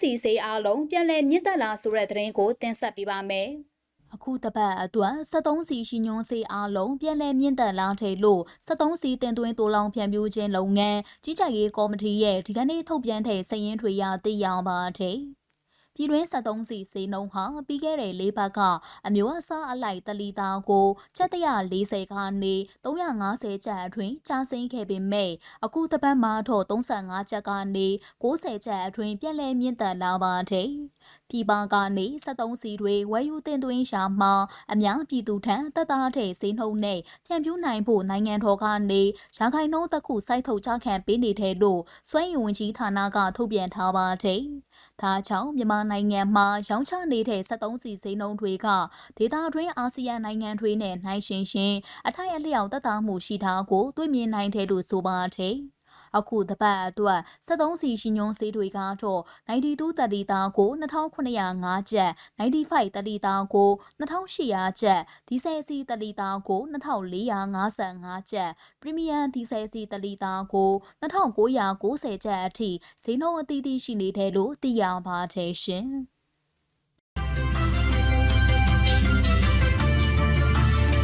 စီဈေးအားလုံးပြန်လည်မြင့်တက်လာဆိုတဲ့သတင်းကိုတင်ဆက်ပေးပါမယ်။အခုတပတ်အတွက်73စီရှိညွန်းစေးအားလုံးပြန်လည်မြင့်တက်လာတယ်လို့73စီတင်သွင်းတိုးလောင်ဖြန့်ပြူးခြင်းလုပ်ငန်းကြီးကြပ်ရေးကော်မတီရဲ့ဒီကနေ့ထုတ်ပြန်တဲ့စာရင်းတွေရသိရပါတယ်။ ပြည်တွင်း73စီစေနှုန်းဟာပြီးခဲ့တဲ့၄ဘက်ကအမျိုးအစားအလိုက်တလီတာကိုချက်140ကနေ350ကျပ်အတွင်းကျဆင်းခဲ့ပေမဲ့အခုတပတ်မှာတော့35ကျပ်ကနေ90ကျပ်အတွင်းပြန်လည်မြင့်တက်လာပါတယ်။ပြည်ပကနေ73စီတွေဝယ်ယူတင်သွင်းရှာမှာအများပြည်သူထံတက်သားတဲ့ဈေးနှုန်းနဲ့ဖြန့်ဖြူးနိုင်ဖို့နိုင်ငံတော်ကနေရာခိုင်နှုန်းတစ်ခုစိုက်ထုတ်ချခံပေးနေတဲ့လို့စွမ်းရည်ဝန်ကြီးဌာနကထုတ်ပြန်ထားပါတယ်။ ဒါကြောင့်မြန်မာနိုင်ငံမှာရောင်းချနေတဲ့73စီဈေးနှုန်းတွေကဒေသတွင်းအာဆီယံနိုင်ငံတွေနဲ့နှိုင်းယှဉ်ရင်အထိုက်အလျောက်သက်သာမှုရှိတာကိုတွေ့မြင်နိုင်တယ်လို့ဆိုပါတယ်။ အခုတပတ်အတွက်73စီရှိညွန်းဈေးတွေကတော့92တလီတာကို2905ကျပ်95တလီတာကို2800ကျပ်ဒီဇယ်စီတလီတာကို2455ကျပ်ပရီမီယံဒီဇယ်စီတလီတာကို2990ကျပ်အထိဈေးနှုန်းအသီးသီးရှိနေတယ်လို့သိရပါတယ်ရှင်။